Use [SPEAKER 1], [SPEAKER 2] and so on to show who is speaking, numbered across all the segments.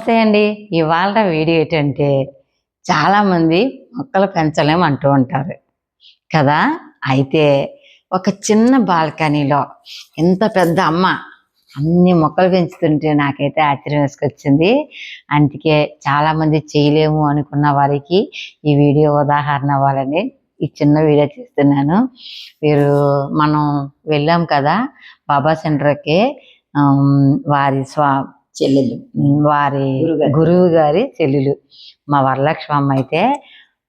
[SPEAKER 1] నమస్తే అండి. ఇవాళ వీడియో ఏంటంటే చాలామంది మొక్కలు పెంచలేము అంటూ ఉంటారు. కదా? అయితే ఒక చిన్న బాల్కనీలో ఇంత పెద్ద అమ్మ అన్ని మొక్కలు పెంచుతుంటే నాకైతే ఆశ్చర్యం వేసుకొచ్చింది. అందుకే చాలామంది చేయలేము అనుకున్న వారికి ఈ వీడియో ఉదాహరణ అవ్వాలని ఈ చిన్న వీడియో చేస్తున్నాను. మీరు మనం వెళ్ళాం కదా బాబా సెంటర్కి వారి స్వా
[SPEAKER 2] చెల్లెలు.
[SPEAKER 1] వారి. గురువు గారి చెల్లెలు. మా వరలక్ష్మి అమ్మ అయితే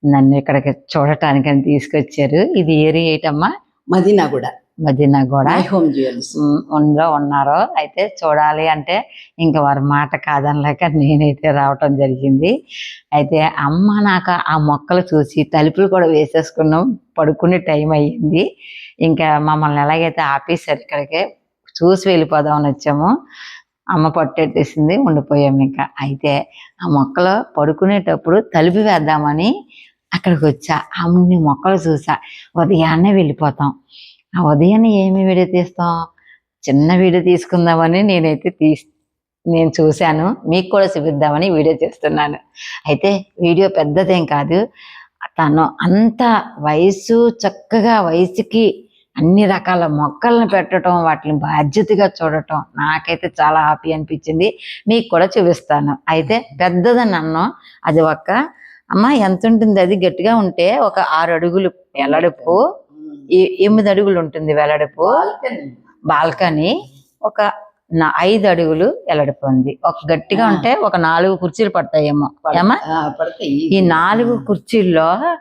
[SPEAKER 1] నన్ను ఇక్కడికి చూడటానికని తీసుకొచ్చారు. ఇది ఏరియా ఏంటమ్మా?
[SPEAKER 2] మదీనా కూడా.
[SPEAKER 1] మదీనా కూడా
[SPEAKER 2] హోమ్ జ్యువెలర్స్
[SPEAKER 1] అందులో ఉన్నారు అయితే చూడాలి అంటే ఇంకా వారి మాట కాదనలేక నేనైతే రావటం జరిగింది. అయితే అమ్మ నాకు ఆ మొక్కలు చూసి తలుపులు కూడా వేసేసుకున్నాం. పడుకునే టైం అయ్యింది. ఇంకా మమ్మల్ని ఎలాగైతే ఆపేశారు ఇక్కడికి చూసి వెళ్ళిపోదామని వచ్చాము. అమ్మ పట్టెట్టేసింది ఉండిపోయాం ఇంకా. అయితే ఆ మొక్కలు పడుకునేటప్పుడు తలుపు వేద్దామని అక్కడికి వచ్చా అన్ని మొక్కలు చూసా. ఉదయాన్నే వెళ్ళిపోతాం. ఆ ఉదయాన్నే ఏమి వీడియో తీస్తాం? చిన్న వీడియో తీసుకుందామని నేనైతే తీ నేను చూశాను. మీకు కూడా చూపిద్దామని వీడియో చేస్తున్నాను. అయితే వీడియో పెద్దదేం కాదు. తను అంత వయసు చక్కగా వయసుకి అన్ని రకాల మొక్కలను పెట్టడం వాటిని బాధ్యతగా చూడటం నాకైతే చాలా హ్యాపీ అనిపించింది. మీకు కూడా చూపిస్తాను. అయితే పెద్దదని అన్నం అది ఒక అమ్మ ఎంత ఉంటుంది? అది గట్టిగా ఉంటే ఒక ఆరు అడుగులు వెల్లడుపు ఎనిమిది అడుగులు ఉంటుంది వెల్లడుపు బాల్కనీ. ఒక నా- ఐదు అడుగులు వెల్లడుపు ఉంది. ఒక గట్టిగా. ఉంటే ఒక నాలుగు కుర్చీలు పడతాయేమో. ఏమా? ఈ నాలుగు కుర్చీల్లో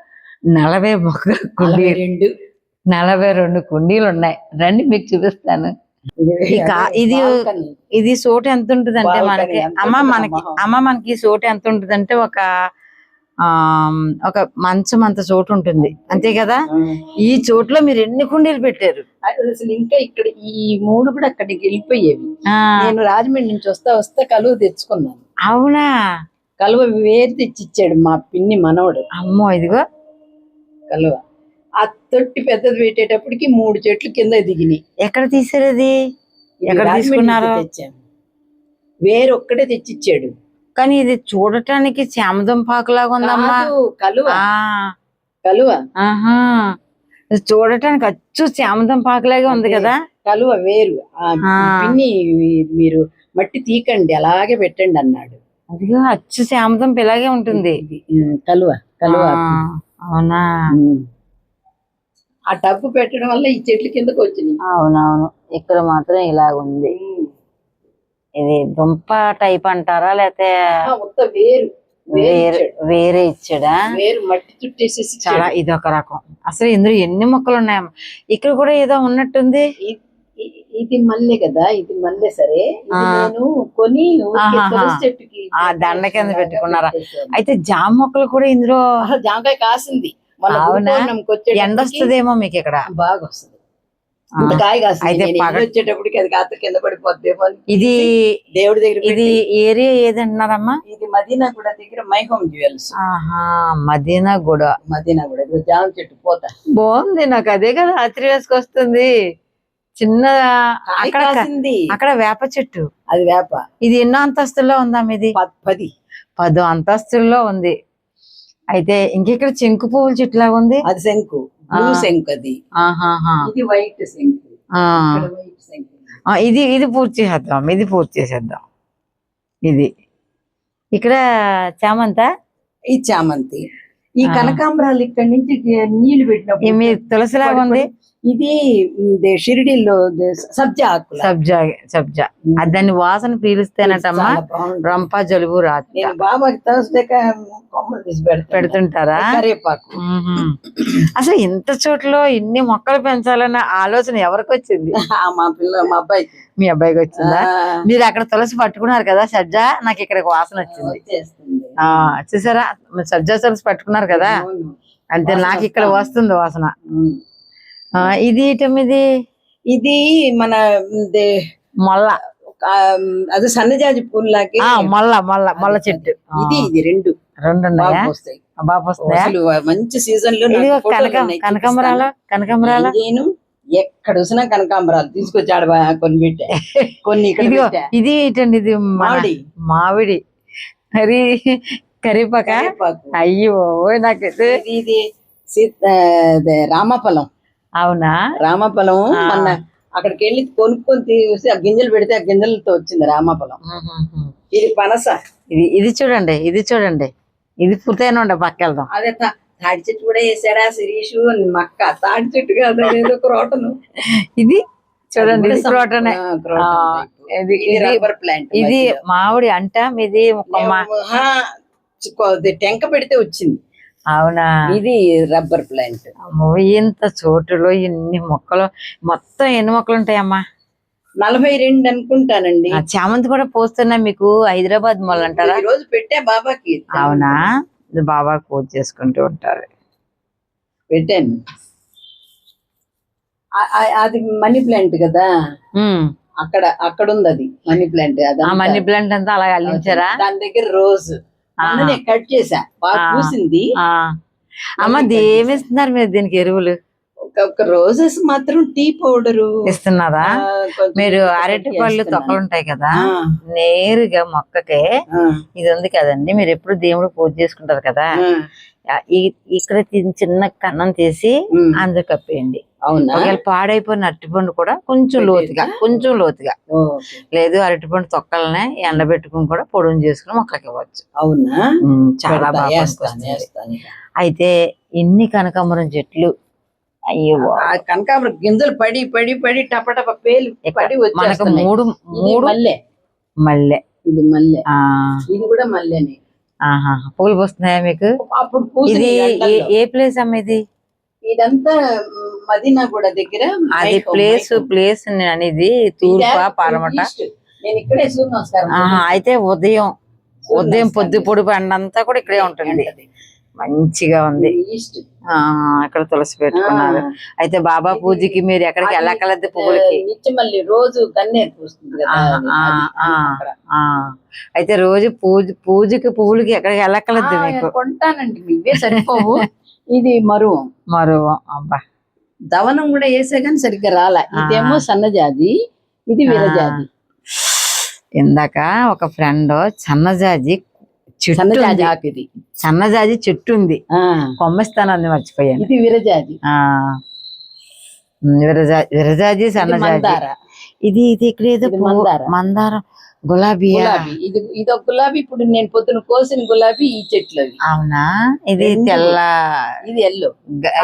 [SPEAKER 1] నలభై మొక్క
[SPEAKER 2] రెండు.
[SPEAKER 1] నలభై రెండు కుండీలు ఉన్నాయి రండి మీకు చూపిస్తాను. ఇది. ఇది సోటు ఎంత ఉంటుంది అంటే
[SPEAKER 2] బాల్కనీ
[SPEAKER 1] మనకి అమ్మ? మనకి అమ్మ మనకి సోటు ఎంత ఉంటుంది అంటే ఒక ఆ ఒక మంచం అంత చోటు ఉంటుంది. అంతే కదా? ఈ చోటులో మీరు ఎన్ని కుండీలు పెట్టారు?
[SPEAKER 2] అసలు ఇంకా ఇక్కడ ఈ మూడు కూడా అక్కడికి వెళ్ళిపోయేవి. నేను రాజమండ్రి నుంచి వస్తా వస్తా కలువ తెచ్చుకున్నాను.
[SPEAKER 1] అవునా?
[SPEAKER 2] కలువ వేరు తెచ్చిచ్చాడు మా పిన్ని మనవడు.
[SPEAKER 1] అమ్మో ఇదిగో.
[SPEAKER 2] కలువ. తొట్టి పెద్దది పెట్టేటప్పటికి మూడు చెట్లు కింద దిగినాయి.
[SPEAKER 1] ఎక్కడ
[SPEAKER 2] ఇది
[SPEAKER 1] ఎక్కడ తీసుకున్నారు?
[SPEAKER 2] తెచ్చాము. తెచ్చిచ్చాడు.
[SPEAKER 1] కానీ ఇది చూడటానికి చామదుంపాకు లాగా ఉందమ్మా.
[SPEAKER 2] కలువ. కలువ.
[SPEAKER 1] ఆహా. చూడటానికి అచ్చు చామదుంపాకు లాగా ఉంది. కదా.
[SPEAKER 2] కలువ వేరు. పిన్ని మీరు మట్టి తీకండి అలాగే పెట్టండి అన్నాడు.
[SPEAKER 1] అదిగో అచ్చు చామదుంప ఇలాగే ఉంటుంది.
[SPEAKER 2] కలువ కలువ.
[SPEAKER 1] అవునా.
[SPEAKER 2] ఆ టబ్బు పెట్టడం వల్ల ఈ చెట్ల కిందకు వచ్చినాయి.
[SPEAKER 1] అవునవును. ఇక్కడ మాత్రం ఇలాగ ఉంది. ఇది దుంప టైప్ అంటారా? లేకపోతే
[SPEAKER 2] మొత్తం వేరు. వేరు
[SPEAKER 1] వేరే
[SPEAKER 2] ఇచ్చాడు.
[SPEAKER 1] వేరే
[SPEAKER 2] మట్టి చుట్టేసేసి
[SPEAKER 1] చాలా. ఇది ఒక రకం. అసలు ఇందులో ఎన్ని మొక్కలు ఉన్నాయమ్మా? ఇక్కడ కూడా ఏదో ఉన్నట్టుంది.
[SPEAKER 2] ఇది మల్లె కదా? ఇది మల్లె సరే. నేను కొని చెట్టుకి
[SPEAKER 1] ఆ, దండ కింద పెట్టుకున్నారా? అయితే జామ మొక్కలు కూడా ఇందులో
[SPEAKER 2] జామకాయ కాసింది.
[SPEAKER 1] ఎండ వస్తుందేమో మీకు ఇక్కడ?
[SPEAKER 2] బాగా వస్తుంది.
[SPEAKER 1] అయితే
[SPEAKER 2] వచ్చేటప్పటికి అది కాస్త కింద పడిపోద్దేమో
[SPEAKER 1] ఇది
[SPEAKER 2] దేవుడి దగ్గర
[SPEAKER 1] ఇది ఏరియా ఏదంటున్నారమ్మా?
[SPEAKER 2] ఇది మదీనా కూడా దగ్గర మై హోమ్ జ్యువెల్స్.
[SPEAKER 1] ఆహా మదీనా గుడ.
[SPEAKER 2] మదీనా కూడా ఇదిగో జామ చెట్టు పోతా.
[SPEAKER 1] బాగుంది నాకు అదే కదా ఆశ్చర్య వేసుకొస్తుంది. చిన్న అక్కడ అక్కడ వేప చెట్టు.
[SPEAKER 2] అది వేప.
[SPEAKER 1] ఇది ఎన్నో అంతస్తుల్లో ఉందా ఇది
[SPEAKER 2] ప- పది.
[SPEAKER 1] పదో అంతస్తుల్లో ఉంది. అయితే ఇంకెక్కడ చెంకు పువ్వుల చెట్లా ఉంది?
[SPEAKER 2] అది శంకు. శంకు అది. ఇది వైట్ శంకు.
[SPEAKER 1] ఇది ఇది పూర్తి చేసేద్దాం ఇది పూర్తి చేసేద్దాం. ఇది. ఇక్కడ చామంత?
[SPEAKER 2] ఈ చామంతి. ఈ. కనకాంబరాలు ఇక్కడ నుంచి నీళ్ళు పెట్టినప్పుడు
[SPEAKER 1] తులసిలాగా ఉంది?
[SPEAKER 2] ఇది షిరిడీలో సబ్జా
[SPEAKER 1] సబ్జా సబ్జా. దాన్ని వాసన పీలుస్తేనటమ్మా. రంప జలుబు
[SPEAKER 2] నేను బాబాకి థర్స్డే కొమ్మలు తీసి పెడతాను.
[SPEAKER 1] పెడుతుంటారా. అసలు ఇంత చోట్ల ఇన్ని మొక్కలు పెంచాలన్న ఆలోచన ఎవరికి వచ్చింది
[SPEAKER 2] మా పిల్ల మా అబ్బాయికి.
[SPEAKER 1] మీ అబ్బాయికి వచ్చిందా? మీరు అక్కడ తులసి పట్టుకున్నారు కదా సజ్జా నాకు ఇక్కడ వాసన వచ్చింది. చూసారా? సజ్జా తులసి పట్టుకున్నారు కదా. అంతే నాకు ఇక్కడ
[SPEAKER 2] వస్తుంది.
[SPEAKER 1] వాసన. ఇది ఇటమిది
[SPEAKER 2] ఇది మన
[SPEAKER 1] మొల్ల.
[SPEAKER 2] అది సన్నజాజి పూల్లాగే
[SPEAKER 1] ఆ మొల్ల మొల్ల మొల్ల చెట్టు.
[SPEAKER 2] ఇది ఇది రెండు.
[SPEAKER 1] రెండు ఉన్నాయా
[SPEAKER 2] బాగా వస్తాయి? మంచి సీజన్లో
[SPEAKER 1] కనకంబరాల. కనకంబరాల.
[SPEAKER 2] నేను ఎక్కడ చూసినా కనకాంబరాలు. తీసుకొచ్చాడు బా- కొన్ని పెట్టా. కొన్ని
[SPEAKER 1] ఇది ఇటండి ఇది?
[SPEAKER 2] మామిడి
[SPEAKER 1] మామిడి మరి కరివేపాక. అయ్యో నాకైతే
[SPEAKER 2] ఇది రామఫలం.
[SPEAKER 1] అవునా?
[SPEAKER 2] రామఫలం. మొన్న అక్కడికి వెళ్ళి కొనుక్కొని తీసి ఆ గింజలు పెడితే ఆ గింజలతో వచ్చింది రామఫలం ఇది పనస.
[SPEAKER 1] ఇది ఇది చూడండి ఇది చూడండి. ఇది పూర్తయిన ఉండే పక్క వెళ్దాం
[SPEAKER 2] అదే తాడి చెట్టు కూడా వేసాడా శిరీషు అని మక్క. తాడి చెట్టు కాదు ఏదో క్రోటను.
[SPEAKER 1] ఇది చూడండి క్రోటనే. ఇది
[SPEAKER 2] రబ్బర్ ప్లాంట్
[SPEAKER 1] ఇది మామిడి అంట ఇది
[SPEAKER 2] టెంక పెడితే వచ్చింది.
[SPEAKER 1] అవునా?
[SPEAKER 2] ఇది రబ్బర్ ప్లాంట్.
[SPEAKER 1] అమ్మో, ఇంత చోటులో ఇన్ని మొక్కలు మొత్తం ఎన్ని మొక్కలు ఉంటాయమ్మా
[SPEAKER 2] నలభై రెండు అనుకుంటానండి.
[SPEAKER 1] ఆ చామంతి కూడా పోస్తున్నా మీకు హైదరాబాద్ మొల్ అంటారా?
[SPEAKER 2] రోజు పెట్టే బాబాకి.
[SPEAKER 1] అవునా? బాబా పూజ చేసుకుంటూ ఉంటారు.
[SPEAKER 2] పెట్టాను. అది మనీ ప్లాంట్ కదా? అక్కడ అక్కడ ఉంది అది మనీ ప్లాంట్ అది
[SPEAKER 1] ఆ మనీ ప్లాంట్ అంతా అలా అల్లించారా?
[SPEAKER 2] దాని దగ్గర రోజ్. అందునే కట్ చేసా బాగా. పూసింది.
[SPEAKER 1] అమ్మ ఏమిస్తున్నారు మీరు దీనికి ఎరువులు?
[SPEAKER 2] రోజెస్ మాత్రం టీ పౌడరు.
[SPEAKER 1] ఇస్తున్నారా? మీరు అరటి పళ్ళు తొక్కలు ఉంటాయి కదా? నేరుగా మొక్కకే ఇది ఉంది కదండి. మీరు ఎప్పుడు దేవుడు పూజ చేసుకుంటారు కదా? ఇక్కడ చిన్న కన్నం తీసి అందులో కప్పేయండి.
[SPEAKER 2] అవునా?
[SPEAKER 1] ఒకవేళ పాడైపోయిన అరటిపండు కూడా కొంచెం లోతుగా కొంచెం లోతుగా. లేదు అరటిపండు తొక్కలనే ఎండబెట్టుకుని కూడా పొడును చేసుకుని మొక్కలకి ఇవ్వచ్చు.
[SPEAKER 2] అవునా?
[SPEAKER 1] చాలా బాగా. అయితే ఇన్ని కనకాంబరం చెట్లు? అయ్యో
[SPEAKER 2] కనకాంబరం గింజలు పడి పడి పడి టపటప పేలు పడి
[SPEAKER 1] మనకు మూడు మూడు
[SPEAKER 2] మల్లె.
[SPEAKER 1] మల్లె.
[SPEAKER 2] ఇది మల్లె.
[SPEAKER 1] ఆ.
[SPEAKER 2] ఇది కూడా మల్లెనే.
[SPEAKER 1] ఆహా పూలు పోస్తున్నాయా మీకు?
[SPEAKER 2] అప్పుడు
[SPEAKER 1] ఇది. ఏ ప్లేస్ అమ్మ ఇది
[SPEAKER 2] ఇదంతా మ్, మదీనాగూడ దగ్గర
[SPEAKER 1] అది ప్లేస్. ప్లేస్ అనేది తూర్పా పరమట
[SPEAKER 2] ఈస్ట్. నేను ఇక్కడే సూర్య నమస్కారం
[SPEAKER 1] ఆహా అయితే ఉదయం ఉదయం పొద్దు పొడి పండంతా కూడా ఇక్కడే ఉంటుంది. మంచిగా ఉంది ఇక్కడ తులసి పెట్టుకున్నారు. అయితే బాబా పూజకి మీరు ఎక్కడికి వెళ్ళకలద్దు పువ్వులకి
[SPEAKER 2] మళ్ళీ రోజు కన్నేరు పూస్తుంది. అక్కడ.
[SPEAKER 1] అయితే రోజు పూజ పూజకి పువ్వులకి ఎక్కడికి వెళ్ళకలద్దు మీకు
[SPEAKER 2] కొంటానండి ఇవే సరిపోవు ఇది మరువం.
[SPEAKER 1] మరో అబ్బా.
[SPEAKER 2] దవనం కూడా వేసే కానీ సరిగ్గా రాలా. ఇదేమో సన్నజాజి ఇది విరజాజి.
[SPEAKER 1] ఇందాక ఒక ఫ్రెండ్ సన్నజాజి
[SPEAKER 2] సన్నజాజి. ఆకు ఇది.
[SPEAKER 1] సన్నజాజి చెట్టు ఉంది
[SPEAKER 2] ఆ,
[SPEAKER 1] కొమ్మిస్తానంది మర్చిపోయాను.
[SPEAKER 2] ఇది విరజాజి.
[SPEAKER 1] విరజా విరజాజి సన్నజాజి. ఇది ఇది ఇక్కడ ఏదో
[SPEAKER 2] మందార.
[SPEAKER 1] గులాబీ
[SPEAKER 2] గులాబీ. ఇది ఇది ఒక గులాబీ ఇప్పుడు నేను పొద్దున కోసిన గులాబీ ఈ చెట్లు అవి.
[SPEAKER 1] అవునా? ఇది. తెల్ల
[SPEAKER 2] ఇది ఎల్లో.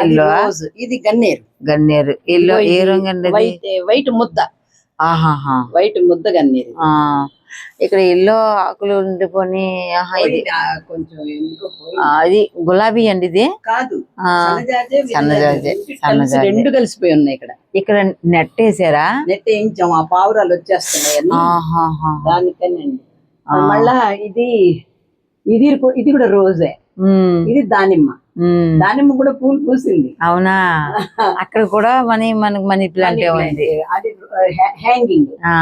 [SPEAKER 1] ఎల్లో?
[SPEAKER 2] ఇది గన్నేరు.
[SPEAKER 1] గన్నేరు. ఎల్లో ఏ రంగు?
[SPEAKER 2] వైట్ వైట్ ముద్ద.
[SPEAKER 1] ఆహాహా.
[SPEAKER 2] వైట్ ముద్ద గన్నేరు.
[SPEAKER 1] ఆ. ఇక్కడ ఎల్లో ఆకులు ఉండిపోని ఇది ఇది గులాబీ అండి ఇది.
[SPEAKER 2] కాదు సన్నజాజే,
[SPEAKER 1] సన్నజాజే,
[SPEAKER 2] రెండు కలిసిపోయి ఉన్నాయి ఇక్కడ.
[SPEAKER 1] ఇక్కడ నెట్ వేసారా?
[SPEAKER 2] నెట్ వేయించాం ఆ పావురాలు వచ్చేస్తున్నాయి. దానికనండి. మళ్ళా ఇది ఇది ఇది కూడా రోజే. ఇది దానిమ్మ. దానిమ్మ కూడా పూలు పూసింది.
[SPEAKER 1] అవునా? అక్కడ కూడా మనీ మనకి మనీ ప్లాంట్ ఉంది
[SPEAKER 2] అది హ్యాంగింగ్.
[SPEAKER 1] ఆ.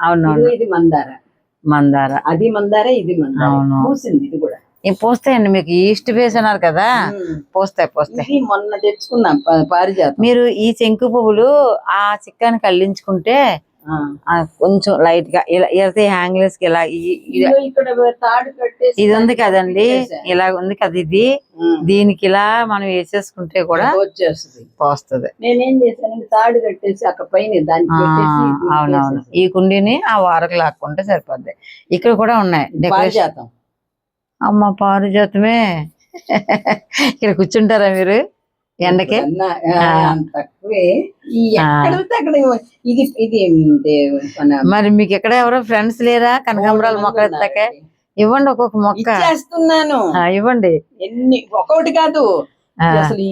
[SPEAKER 1] అవునవును.
[SPEAKER 2] ఇది మందార.
[SPEAKER 1] మందార.
[SPEAKER 2] అది మందార ఇది మందార.
[SPEAKER 1] అవును.
[SPEAKER 2] పూసింది ఇది కూడా.
[SPEAKER 1] పోస్తాయండి మీకు ఈస్ట్ ఫేస్ అన్నారు కదా. పోస్తాయి పోస్తాయి.
[SPEAKER 2] మొన్న తెచ్చుకున్నాం పారిజాతం.
[SPEAKER 1] మీరు ఈ శంకు పువ్వులు ఆ చిక్కానికి అల్లించుకుంటే.
[SPEAKER 2] ఆ,
[SPEAKER 1] కొంచెం లైట్గా ఇలా ఎడితే హ్యాంగ్లెస్కి ఇలా ఇది ఉంది కదండి. ఇలా ఉంది కదా ఇది. దీనికి ఇలా మనం వేసేసుకుంటే కూడా
[SPEAKER 2] వచ్చేస్తుంది.
[SPEAKER 1] పోస్తుంది.
[SPEAKER 2] నేనేం చేశానంటే తాడు కట్టేసి అక్కడ పైన
[SPEAKER 1] అవునవును. ఈ కుండీని ఆ వారకు లాక్కుంటే సరిపోద్ది. ఇక్కడ కూడా ఉన్నాయి డెకరేషన్ అమ్మ పారిజాతమే. ఇక్కడ కూర్చుంటారా మీరు? ఎండకి?
[SPEAKER 2] తక్కువే. ఇది ఇది
[SPEAKER 1] మరి మీకు ఎక్కడ ఎవరో ఫ్రెండ్స్ లేరా? కనకాంబరాలు మొక్కలు ఎత్తాకే. ఇవ్వండి ఒక్కొక్క మొక్క.
[SPEAKER 2] ఇచ్చేస్తున్నాను.
[SPEAKER 1] ఆ, ఇవ్వండి.
[SPEAKER 2] ఎన్ని ఒకటి కాదు. అసలు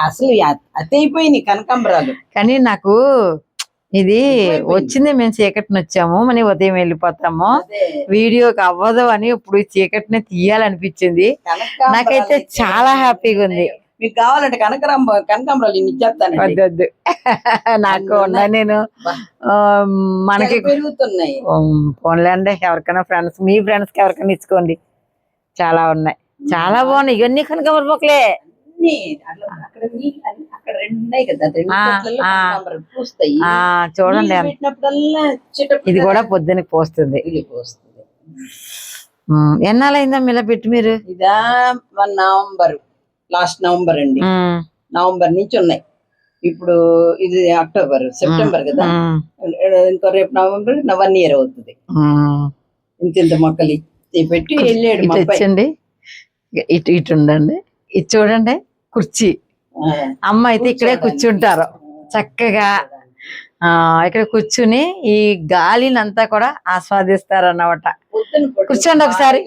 [SPEAKER 2] అసలు అతి అయిపోయినాయి కనకాంబరాలు.
[SPEAKER 1] కానీ నాకు ఇది. వచ్చింది మేము చీకటిని వచ్చాము మన ఉదయం వెళ్ళిపోతాము. వీడియోకి అవ్వదు అని ఇప్పుడు చీకటిని తీయాలనిపించింది. నాకైతే చాలా హ్యాపీగా ఉంది.
[SPEAKER 2] మీకు కావాలంటే కనకరాంబ కనకాంబరాలు ఇన్ని ఇచ్చేస్తానండి
[SPEAKER 1] వద్దు వద్దు. నాకు ఉన్నా నేను మనకి
[SPEAKER 2] పెరుగుతున్నాయి.
[SPEAKER 1] ఫోన్లేండి ఎవరికైనా ఫ్రెండ్స్ మీ ఫ్రెండ్స్కి ఎవరికైనా ఇచ్చుకోండి. చాలా ఉన్నాయి. చాలా బాగున్నాయి. ఇవన్నీ కనకాంబర మొక్కలే. చూడండి ఇది కూడా పొద్దునకి పోస్తుంది. ఎన్నాళ్ళైందమ్మా ఇలా పెట్టి మీరు?
[SPEAKER 2] ఇదా మన నవంబర్. లాస్ట్ నవంబర్ అండి. నవంబర్ నుంచి ఉన్నాయి. ఇప్పుడు ఇది అక్టోబర్ సెప్టెంబర్ కదా? ఇంకో రేపు నవంబర్ వన్ ఇయర్ అవుతుంది. ఇంత ఇంత మొక్కలు పెట్టి వెళ్ళాడు
[SPEAKER 1] వచ్చండి ఇటు ఇటు ఉండండి. ఇది చూడండి కుర్చీ. అమ్మ అయితే ఇక్కడే కూర్చుంటారు. చక్కగా. ఆ ఇక్కడ కూర్చుని ఈ గాలిని అంతా కూడా ఆస్వాదిస్తారు అన్నమాట కూర్చోండి ఒకసారి.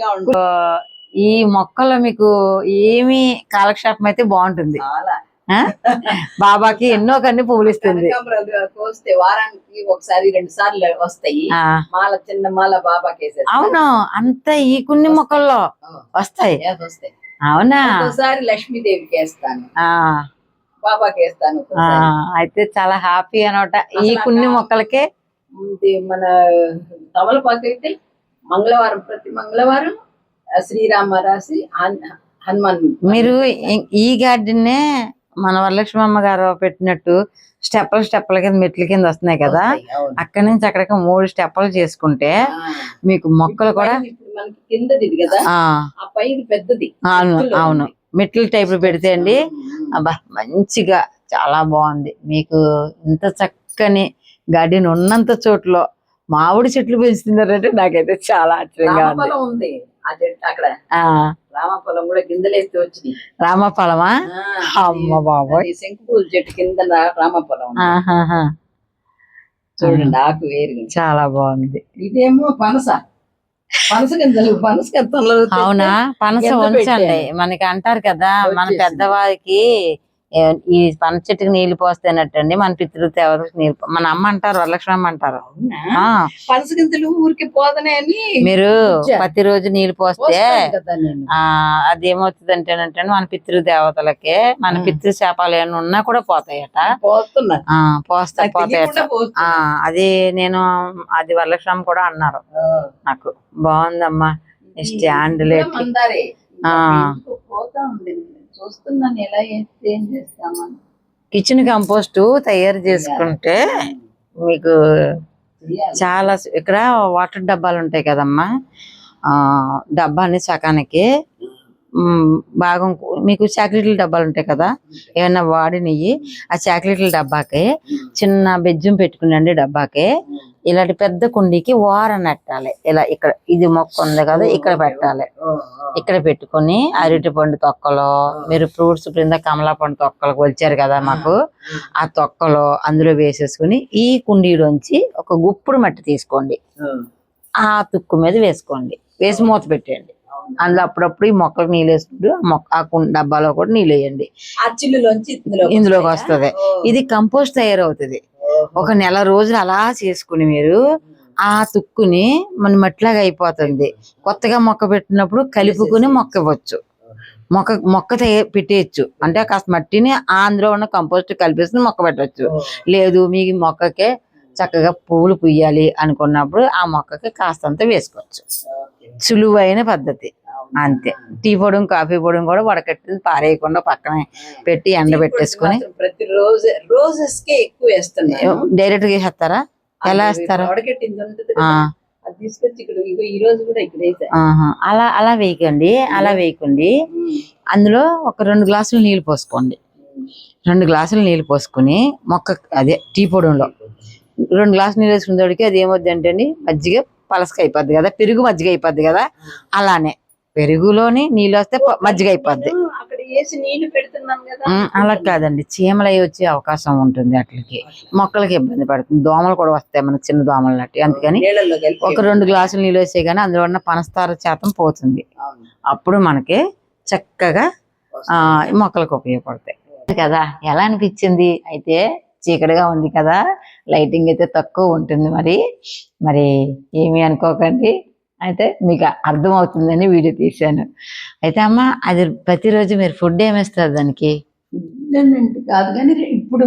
[SPEAKER 1] ఈ మొక్కలో మీకు ఏమి కాలక్షేపం అయితే బాగుంటుంది? బాబాకి ఎన్నో కన్ని పువ్వులు ఇస్తుంది.
[SPEAKER 2] కోస్తే వారానికి ఒకసారి రెండు సార్లు వస్తాయి. మాల చిన్న మాల బాబాకి.
[SPEAKER 1] అవును. అంత ఈ కొన్ని మొక్కల్లో వస్తాయి.
[SPEAKER 2] వేసి వస్తాయి.
[SPEAKER 1] అవునా?
[SPEAKER 2] ఒకసారి లక్ష్మీదేవికి వేస్తాను
[SPEAKER 1] ఆ
[SPEAKER 2] బాబాకి వేస్తాను.
[SPEAKER 1] అయితే చాలా హ్యాపీ అనమాట. ఈ కొన్ని మొక్కలకే
[SPEAKER 2] మన తమలపాకు అయితే మంగళవారం ప్రతి మంగళవారం శ్రీరామ రాసి హన్- హనుమాన్
[SPEAKER 1] మీరు ఈ- గార్డెన్నే మన వరలక్ష్మమ్మ గారు పెట్టినట్టు స్టెప్పుల స్టెప్పుల కింద మెట్ల కింద వస్తున్నాయి కదా. అక్కడి నుంచి అక్కడికి మూడు స్టెప్పులు చేసుకుంటే. మీకు మొక్కలు కూడా
[SPEAKER 2] మనకి కిందది కదా?
[SPEAKER 1] ఆ.
[SPEAKER 2] పెద్దది.
[SPEAKER 1] అవును అవును. మెట్ల టైప్ పెడితే అండి. అబ్బా మంచిగా చాలా బాగుంది. మీకు ఇంత చక్కని గార్డెన్ ఉన్నంత చోట్ల మామిడి చెట్లు పెంచుతున్నారంటే నాకైతే చాలా ఆశ్చర్యంగా ఉంది.
[SPEAKER 2] అక్కడ?
[SPEAKER 1] ఆ.
[SPEAKER 2] రామఫలం కూడా గింజలేస్తే వచ్చినాయి
[SPEAKER 1] రామఫలమా? అమ్మ బాబోయ్.
[SPEAKER 2] అది శంకుపూల చెట్టు కింద రామఫలం. చూడండి ఆకు వేరు.
[SPEAKER 1] చాలా బాగుంది.
[SPEAKER 2] ఇదేమో పనస. పనస గింజలు పనస
[SPEAKER 1] అవునా? పనస ఉంచండి?
[SPEAKER 2] మనకి
[SPEAKER 1] అంటారు కదా మన. పెద్దవారికి ఈ పనస చెట్టుకి నీళ్ళు పోస్తేనట్టండి మన పితృదేవతకి నీళ్ళు పో- మన అమ్మ అంటారు వరలక్ష్మి అమ్మ అంటారు. ఆ.
[SPEAKER 2] పనస గింజలు ఊరికి పోదనే
[SPEAKER 1] మీరు
[SPEAKER 2] ఉంచా.
[SPEAKER 1] ప్రతిరోజు నీళ్ళు పోస్తే అది ఏమవుతుంది అంటే మన పితృదేవతలకి మన
[SPEAKER 2] ఆ.
[SPEAKER 1] పితృ శాపాలు ఏమైనా ఉన్నా కూడా పోతాయట. పోస్తా పోతాయట. అది నేను అది వరలక్ష్మి కూడా అన్నారు. నాకు బాగుందమ్మా స్టాండ్
[SPEAKER 2] ఇది చూస్తున్నాను ఎలా చేస్తే ఏం చేస్తామని
[SPEAKER 1] కిచెన్ కంపోస్ట్ తయారు చేసుకుంటే మీకు. చాలా ఇక్కడ వాటర్ డబ్బాలు ఉంటాయి కదమ్మా. ఆ డబ్బాని సకానికి భాగం మీకు చాక్లెట్ల డబ్బాలు ఉంటాయి కదా ఏమన్నా వాడినవి ఆ చాక్లెట్ల డబ్బాకి చిన్న బెజ్జం పెట్టుకునండి డబ్బాకి ఇలాంటి పెద్ద కుండీకి వారం నెట్టాలి ఇలా ఇక్కడ ఇది మొక్క ఉంది కదా ఇక్కడ పెట్టాలి. ఇక్కడ పెట్టుకొని అరటి పండు తొక్కలు మీరు ఫ్రూట్స్ క్రింద కమలా పండు తొక్కలు కొలిచారు కదా మాకు ఆ తొక్కలు అందులో వేసేసుకుని ఈ కుండీలోంచి ఒక గుప్పుడు మట్టి తీసుకోండి. ఆ తుక్కు మీద వేసుకోండి వేసి మూత పెట్టేయండి
[SPEAKER 2] అవును.
[SPEAKER 1] అందులో అప్పుడప్పుడు ఈ మొక్కలకు నీళ్ళు వేసుకుంటూ మొక్క డబ్బాలో కూడా నీళ్ళు వేయండి
[SPEAKER 2] ఇందులోకి?
[SPEAKER 1] వస్తది. ఇది కంపోస్ట్ తయారవుతుంది. ఒక నెల రోజులు అలా చేసుకుని మీరు ఆ తుక్కుని మన మట్టిలాగా అయిపోతుంది కొత్తగా మొక్క పెట్టినప్పుడు కలుపుకుని మొక్క ఇవ్వచ్చు మొక్క మొక్క పెట్టేయచ్చు అంటే కాస్త మట్టిని అందులో ఉన్న కంపోస్ట్ కలిపేసి మొక్క పెట్టచ్చు. లేదు మీ మొక్కకే చక్కగా పువ్వులు పుయ్యాలి అనుకున్నప్పుడు ఆ మొక్కకి కాస్తంత వేసుకోవచ్చు. సులువైన పద్ధతి. అంతే. టీ పొడి కాఫీ పొడి కూడా వడకట్టి పారేయకుండా పక్కనే పెట్టి ఎండ పెట్టేసుకొని
[SPEAKER 2] ప్రతి రోజు రోజెస్ కే ఎక్కువ
[SPEAKER 1] డైరెక్ట్గా వేసేస్తారా? ఎలా
[SPEAKER 2] అది
[SPEAKER 1] వేస్తారు
[SPEAKER 2] అది.
[SPEAKER 1] అలా అలా వేయకండి అలా వేయకండి. అందులో ఒక రెండు గ్లాసులు నీళ్ళు పోసుకోండి. రెండు గ్లాసులు నీళ్ళు పోసుకుని మొక్క అదే టీ పొడిలో. రెండు గ్లాసులు నీళ్ళు వేసుకునేవాడికి అది ఏమొద్ది అంటే అండి మజ్జిగ పలసక అయిపోద్ది కదా పెరుగు మజ్జిగ అయిపోద్ది కదా అలానే. పెరుగులోని నీళ్ళు వస్తే మజ్జిగ అయిపోద్ది. అలా కాదండి. చీమలు అవి వచ్చే అవకాశం ఉంటుంది అట్లకి. మొక్కలకి ఇబ్బంది పడుతుంది. దోమలు కూడా వస్తాయి మనకి చిన్న దోమలు నట్టి అందుకని ఒక రెండు గ్లాసులు నీళ్ళు వేసే కానీ అందులో ఉన్న పనస్తార శాతం పోతుంది. అప్పుడు మనకి చక్కగా మొక్కలకు ఉపయోగపడతాయి. కదా ఎలా అనిపించింది? అయితే చీకటిగా ఉంది కదా లైటింగ్ అయితే తక్కువ ఉంటుంది మరి. మరి ఏమీ అనుకోకండి. అయితే మీకు అర్థం అవుతుందని వీడియో తీశాను. అయితే అమ్మ అది ప్రతిరోజు మీరు ఫుడ్ ఏమిస్తారు దానికి?
[SPEAKER 2] కాదు కానీ ఇప్పుడు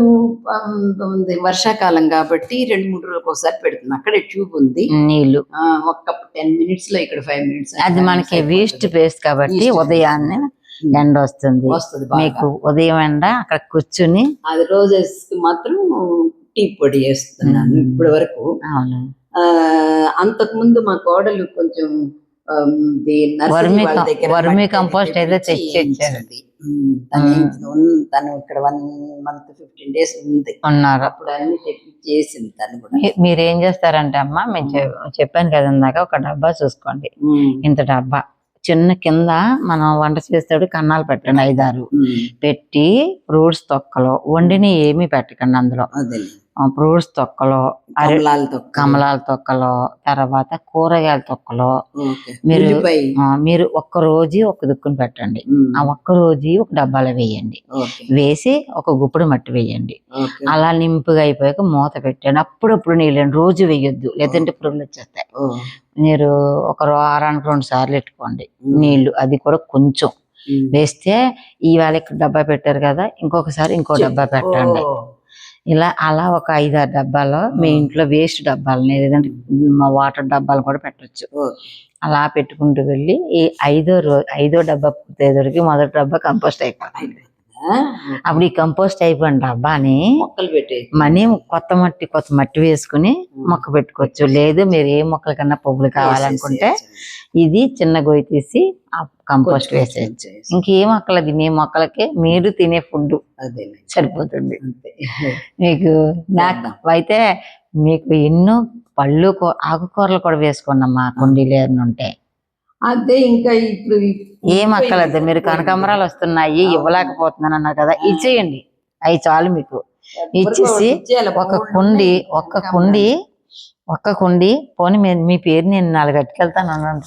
[SPEAKER 2] వర్షాకాలం కాబట్టి రెండు మూడు రోజులకు ఒకసారి పెడుతున్నా అక్కడే ట్యూబ్ ఉంది.
[SPEAKER 1] నీళ్ళు.
[SPEAKER 2] ఆ, ఒక్క టెన్ మినిట్స్లో ఇక్కడ ఫైవ్ మినిట్స్
[SPEAKER 1] అది మనకి వేస్ట్ పేస్ట్ కాబట్టి. ఉదయాన్నే ఎండ వస్తుంది. మీకు ఉదయం ఎండ అక్కడ కూర్చుని
[SPEAKER 2] అది రోజెస్ మాత్రం టీ పొడి చేస్తున్నాను
[SPEAKER 1] మ్మ్.
[SPEAKER 2] ఇప్పటి వరకు.
[SPEAKER 1] అవును.
[SPEAKER 2] ఆ అంతకు ముందు మా కోడలు కొంచెం
[SPEAKER 1] వర్మి కంపోస్ట్ అయితే
[SPEAKER 2] తెప్పించి
[SPEAKER 1] తెచ్చి ఇచ్చారు.
[SPEAKER 2] ఇచ్చింది. ఉమ్, తను ఇక్కడ వన్ మంత్ ఫిఫ్టీన్ డేస్ ఉంది.
[SPEAKER 1] ఉన్నారు.
[SPEAKER 2] అప్పుడు అన్ని చేసింది తను కూడా.
[SPEAKER 1] మీరు ఏం చేస్తారంటే అమ్మా మేము చెప్పాను కదా ఇందాక ఒక డబ్బా చూసుకోండి. ఇంత డబ్బా. చిన్న కింద మనం వంట చేస్తాడు కన్నాలు పెట్టండి ఐదారు. పెట్టి ఫ్రూట్స్ తొక్కలు వండిని ఏమీ పెట్టకండి అందులో.
[SPEAKER 2] అదే.
[SPEAKER 1] ఫ్రూట్స్ తొక్కలు కమలాల తొక్కలు. తర్వాత కూరగాయల తొక్కలు. మీరు మీరు ఒక్క రోజు ఒక దుక్కుని పెట్టండి. ఆ ఒక్క రోజు ఒక డబ్బాలో వేయండి. వేసి ఒక గుప్పుడు మట్టి వేయండి. అలా నింపుగా అయిపోయాక మూత పెట్టండి. అప్పుడప్పుడు నీళ్ళండి రోజు వేయొద్దు లేదంటే పురుగులు వచ్చేస్తాయి. మీరు ఒక వారానికి రెండు సార్లు పెట్టుకోండి నీళ్ళు అది కూడా కొంచెం. వేస్తే ఇవాళ ఇక్కడ డబ్బా పెట్టారు కదా ఇంకొకసారి ఇంకో డబ్బా పెట్టండి. ఇలా అలా ఒక ఐదారు డబ్బాలో మీ. ఇంట్లో వేస్ట్ డబ్బాలు లేదంటే మా వాటర్ డబ్బాలు కూడా పెట్టొచ్చు. అలా పెట్టుకుంటూ వెళ్ళి ఈ ఐదో రోజు ఐదో డబ్బా పూర్తయ్యేసరికి మొదటి డబ్బా కంపోస్ట్ అయిపోతుంది అప్పుడు ఈ కంపోస్ట్ అయిపోయిన డబ్బాని
[SPEAKER 2] మొక్కలు పెట్టే
[SPEAKER 1] మనీ కొత్త మట్టి కొత్త మట్టి వేసుకుని మొక్క పెట్టుకోవచ్చు. లేదు మీరు ఏ మొక్కల కన్నా పువ్వులు కావాలనుకుంటే ఇది చిన్న గొయ్యి తీసి కంపోస్ట్ వేసేయచ్చు ఇంకేం మొక్కలది మీ మొక్కలకి మీరు తినే ఫుడ్
[SPEAKER 2] అదే
[SPEAKER 1] సరిపోతుంది. మీకు నాకు అయితే మీకు ఎన్నో పళ్ళు ఆకుకూరలు కూడా వేసుకున్నామ్మా కుండీలు ఏమైనా ఉంటే.
[SPEAKER 2] అదే ఇంకా ఇప్పుడు
[SPEAKER 1] ఏం అక్కర్లేదు. మీరు కనకాంబరాలు వస్తున్నాయి ఇవ్వలేకపోతున్నాను అన్నారు కదా. ఇచ్చేయండి. అవి చాలు మీకు. ఇచ్చేసి ఒక కుండి ఒక్క కుండి ఒక్క కుండి పోనీ మీ- మీ పేరు నేను నాలుగు అట్టుకెళ్తాను అన్నాను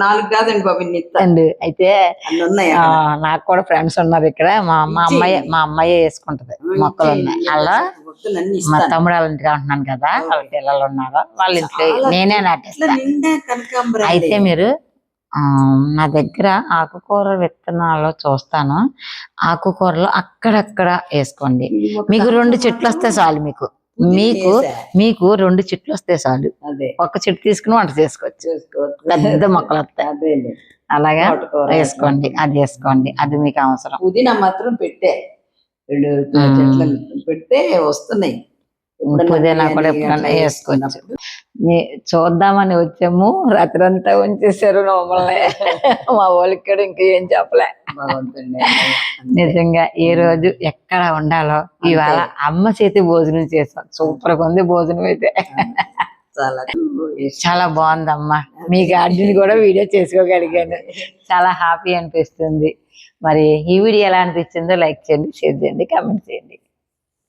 [SPEAKER 2] నాలుగు కాదండి బాబు
[SPEAKER 1] అండి అయితే
[SPEAKER 2] అన్ని ఉన్నాయి?
[SPEAKER 1] ఆ, నాకు కూడా ఫ్రెండ్స్ ఉన్నారు ఇక్కడ. మా మా అమ్మాయి మా అమ్మాయి వేసుకుంటది మొక్కలు ఉన్నాయి. అలా మా తమ్ముడు వాళ్ళ ఇంటికి ఉంటున్నాను కదా వాళ్ళ పిల్లలు ఉన్నారు. వాళ్ళ ఇంట్లో నేనే నాటేస్తాను అయితే మీరు ఆ, నా దగ్గర ఆకుకూర విత్తనాలు చూస్తాను. ఆకుకూరలు అక్కడక్కడ వేసుకోండి. మీకు రెండు చెట్లు వస్తే చాలు మీకు. మీకు మీకు రెండు చెట్లు వస్తే చాలు.
[SPEAKER 2] అదే.
[SPEAKER 1] ఒక చెట్టు తీసుకుని వంట చేసుకోవచ్చు. పెద్ద మొక్కలు వస్తాయి. అలాగా. వేసుకోండి. అది వేసుకోండి. అది మీకు అవసరం.
[SPEAKER 2] పుదీనా మాత్రం పెట్టే. రెండు. చెట్లు పెడితే వస్తున్నాయి.
[SPEAKER 1] పుదీనా కూడా ఎప్పుడన్నా వేసుకోవచ్చు. చూద్దామని వచ్చాము రాత్రంతా ఉంచేసారు మమ్మల్ని మా వాళ్ళకి కూడా ఇంకా ఏం చెప్పలే.
[SPEAKER 2] బాగుంటుంది
[SPEAKER 1] నిజంగా ఈ రోజు ఎక్కడ ఉండాలో ఇవాళ అమ్మ చేతి భోజనం చేసాం. సూపర్గా ఉంది భోజనం అయితే.
[SPEAKER 2] చాలా
[SPEAKER 1] చాలా బాగుందమ్మా. మీ గార్డెన్ కూడా వీడియో చేసుకోగలిగాను. చాలా హ్యాపీ అనిపిస్తుంది. మరి ఈ వీడియో ఎలా అనిపించిందో లైక్ చేయండి షేర్ చేయండి కామెంట్ చేయండి.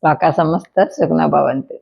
[SPEAKER 1] లోక సమస్త సుఖన భవంతు